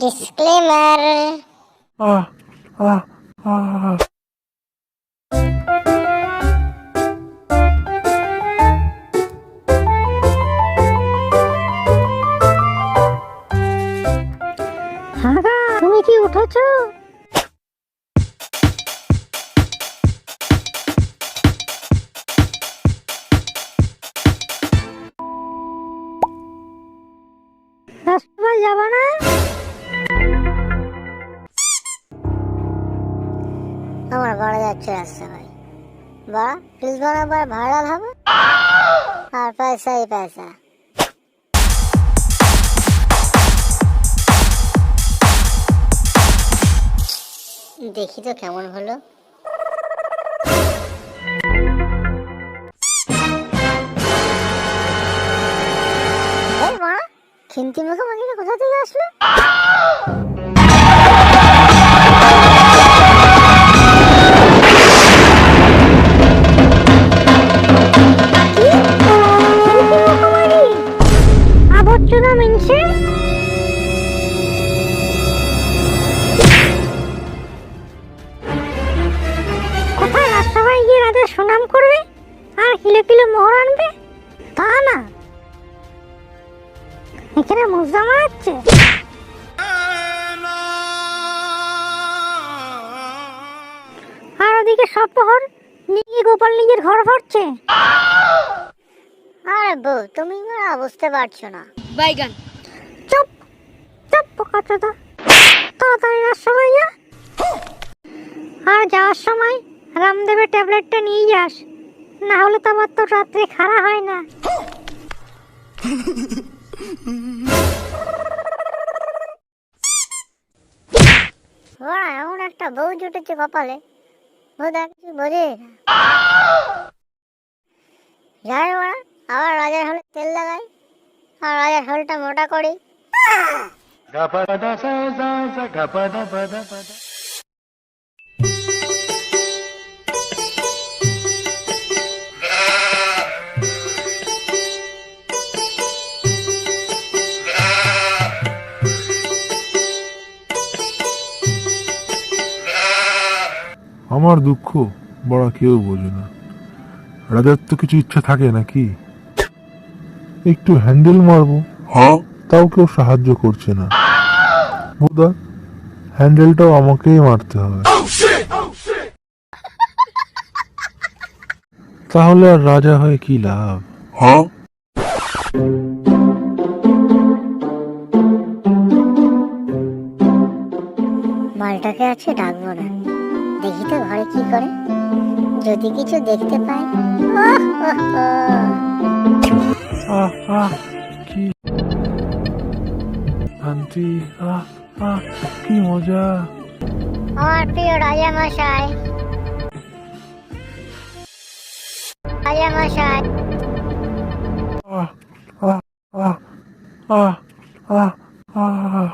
Disclaimer আহ আহ আহ তুমি কি উঠেছো? আমার বড় যাচ্ছে রাস্তা ভাই। বা প্লিজ বরাবর ভাড়া হবে আর পয়সাই পয়সা। দেখি তো কেমন হলো। খিন্তি মুখে মাগিটা কোথা থেকে আসলো? রাতে সুনাম করবে আর কিলো কিলো মোহর আনবে? তা না। এখানে মজা মারাচ্ছে আর ওদিকে সব প্রহর নিয়ে গোপাল নিজের ঘর ভরছে। আরে বউ তুমি না বুঝতে পারছ না। চুপ চুপ পোকা চোদা। তাড়াতাড়ি রাস্তায় যা। আর যাওয়ার সময় রামদেবের ট্যাবলেটটা নিয়ে যাস না হলে তো আমার তো রাত্রে খাড়া হয় না। ওরা এমন একটা বউ জুটেছে কপালে বোধা কিছু বোঝে না। যাই ওরা আবার রাজার হলে তেল লাগাই আর রাজার হলটা মোটা করি। আমার দুঃখ বড় কেউ বোঝে না। রাজার তো কিছু ইচ্ছা থাকে নাকি? একটু হ্যান্ডেল মারবো? হ্যাঁ। তাও কেউ সাহায্য করছে না। বোধা হ্যান্ডেলটাও আমাকেই মারতে হবে। তাহলে আর রাজা হয়ে কি লাভ? হ্যাঁ। মালটাকে আছে ডাকবো না। দেখি তো ঘরে কি করে যদি কিছু দেখতে পাই ওহ। আহ আহ কি শান্তি আহ আহ কি মজা আমার প্রিয় রাজা মশাই রাজা মশাই আহ আহ আহ আহ আহ